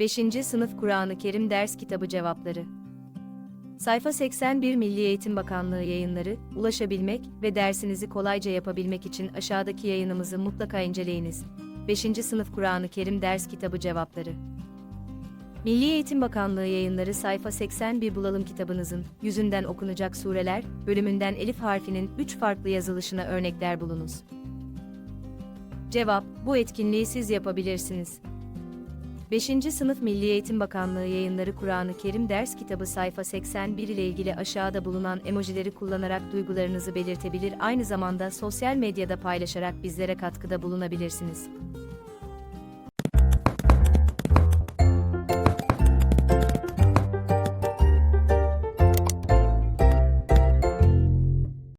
5. Sınıf Kur'an-ı Kerim Ders Kitabı Cevapları Sayfa 81 Milli Eğitim Bakanlığı yayınları, ulaşabilmek ve dersinizi kolayca yapabilmek için aşağıdaki yayınımızı mutlaka inceleyiniz. 5. Sınıf Kur'an-ı Kerim Ders Kitabı Cevapları Milli Eğitim Bakanlığı yayınları sayfa 81 bulalım kitabınızın, yüzünden okunacak sureler, bölümünden elif harfinin 3 farklı yazılışına örnekler bulunuz. Cevap, bu etkinliği siz yapabilirsiniz. 5. Sınıf Milli Eğitim Bakanlığı yayınları Kur'an-ı Kerim ders kitabı sayfa 81 ile ilgili aşağıda bulunan emojileri kullanarak duygularınızı belirtebilir aynı zamanda sosyal medyada paylaşarak bizlere katkıda bulunabilirsiniz.